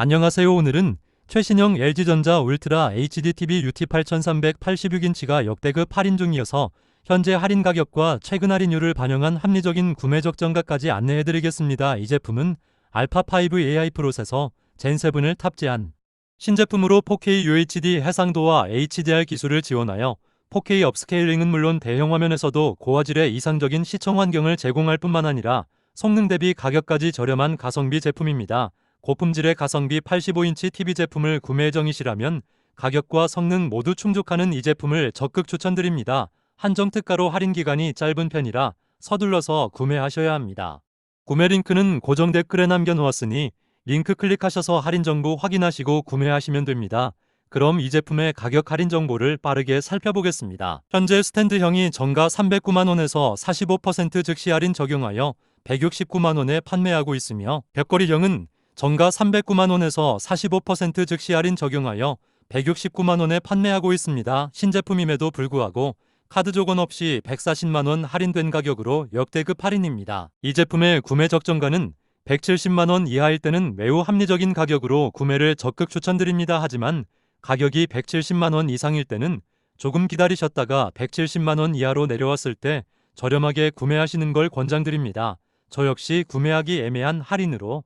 안녕하세요. 오늘은 최신형 LG전자 울트라 HD TV UT 8386인치가 역대급 할인 중이어서 현재 할인 가격과 최근 할인율을 반영한 합리적인 구매 적 정가까지 안내해드리겠습니다. 이 제품은 알파5 AI 프로세서 젠7을 탑재한 신제품으로 4K UHD 해상도와 HDR 기술을 지원하여 4K 업스케일링은 물론 대형 화면에서도 고화질의 이상적인 시청 환경을 제공할 뿐만 아니라 성능 대비 가격까지 저렴한 가성비 제품입니다. 고품질의 가성비 85인치 TV 제품을 구매 예정이시라면 가격과 성능 모두 충족하는 이 제품을 적극 추천드립니다. 한정 특가로 할인 기간이 짧은 편이라 서둘러서 구매하셔야 합니다. 구매 링크는 고정 댓글에 남겨놓았으니 링크 클릭하셔서 할인 정보 확인하시고 구매하시면 됩니다. 그럼 이 제품의 가격 할인 정보를 빠르게 살펴보겠습니다. 현재 스탠드형이 정가 309만원에서 45% 즉시 할인 적용하여 169만원에 판매하고 있으며 벽걸이형은 정가 309만 원에서 45% 즉시 할인 적용하여 169만 원에 판매하고 있습니다. 신제품임에도 불구하고 카드 조건 없이 140만 원 할인된 가격으로 역대급 할인입니다. 이 제품의 구매 적정가는 170만 원 이하일 때는 매우 합리적인 가격으로 구매를 적극 추천드립니다. 하지만 가격이 170만 원 이상일 때는 조금 기다리셨다가 170만 원 이하로 내려왔을 때 저렴하게 구매하시는 걸 권장드립니다. 저 역시 구매하기 애매한 할인으로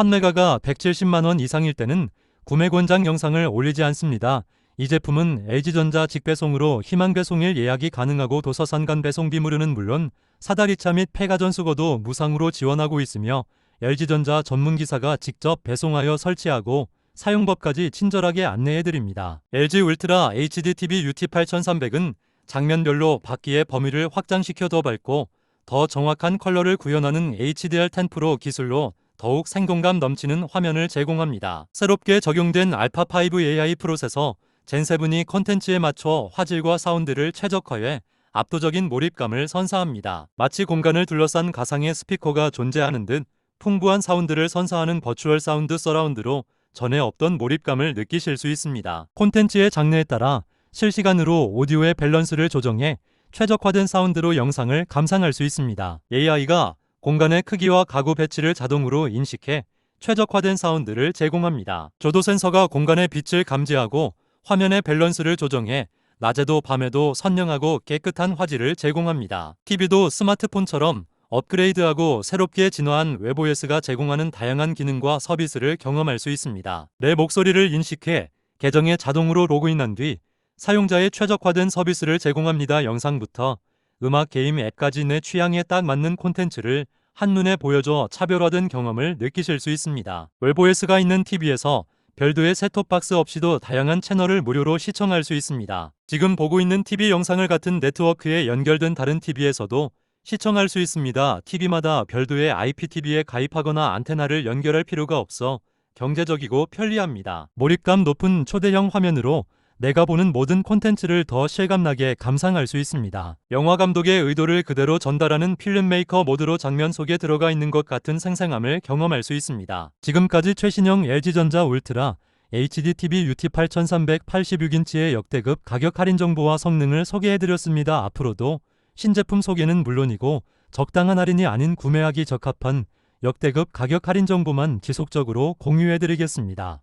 판매가가 170만원 이상일 때는 구매 권장 영상을 올리지 않습니다. 이 제품은 LG전자 직배송으로 희망 배송일 예약이 가능하고 도서산 간 배송비 무료는 물론 사다리차 및 폐가전 수거도 무상으로 지원하고 있으며 LG전자 전문 기사가 직접 배송하여 설치하고 사용법까지 친절하게 안내해드립니다. LG 울트라 HD TV UT 8300은 장면별로 바퀴의 범위를 확장시켜 더 밝고 더 정확한 컬러를 구현하는 HDR10 프로 기술로 더욱 생동감 넘치는 화면을 제공합니다. 새롭게 적용된 알파5 AI 프로세서 젠7이 컨텐츠에 맞춰 화질과 사운드를 최적화해 압도적인 몰입감을 선사합니다. 마치 공간을 둘러싼 가상의 스피커가 존재하는 듯 풍부한 사운드를 선사하는 버추얼 사운드 서라운드로 전에 없던 몰입감을 느끼실 수 있습니다. 콘텐츠의 장르에 따라 실시간으로 오디오의 밸런스를 조정해 최적화된 사운드로 영상을 감상할 수 있습니다. AI가 공간의 크기와 가구 배치를 자동으로 인식해 최적화된 사운드를 제공합니다. 조도 센서가 공간의 빛을 감지하고 화면의 밸런스를 조정해 낮에도 밤에도 선명하고 깨끗한 화질을 제공합니다. TV도 스마트폰처럼 업그레이드하고 새롭게 진화한 웹OS가 제공하는 다양한 기능과 서비스를 경험할 수 있습니다. 내 목소리를 인식해 계정에 자동으로 로그인한 뒤 사용자의 최적화된 서비스를 제공합니다. 영상부터 음악 게임 앱까지 내 취향에 딱 맞는 콘텐츠를 한눈에 보여줘 차별화된 경험을 느끼실 수 있습니다. 웹OS가 있는 TV에서 별도의 셋톱박스 없이도 다양한 채널을 무료로 시청할 수 있습니다. 지금 보고 있는 TV 영상을 같은 네트워크에 연결된 다른 TV에서도 시청할 수 있습니다. TV마다 별도의 IPTV에 가입하거나 안테나를 연결할 필요가 없어 경제적이고 편리합니다. 몰입감 높은 초대형 화면으로 내가 보는 모든 콘텐츠를 더 실감나게 감상할 수 있습니다. 영화 감독의 의도를 그대로 전달하는 필름메이커 모드로 장면 속에 들어가 있는 것 같은 생생함을 경험할 수 있습니다. 지금까지 최신형 LG전자 울트라 HD TV UT 8386인치의 역대급 가격 할인 정보와 성능을 소개해드렸습니다. 앞으로도 신제품 소개는 물론이고 적당한 할인이 아닌 구매하기 적합한 역대급 가격 할인 정보만 지속적으로 공유해드리겠습니다.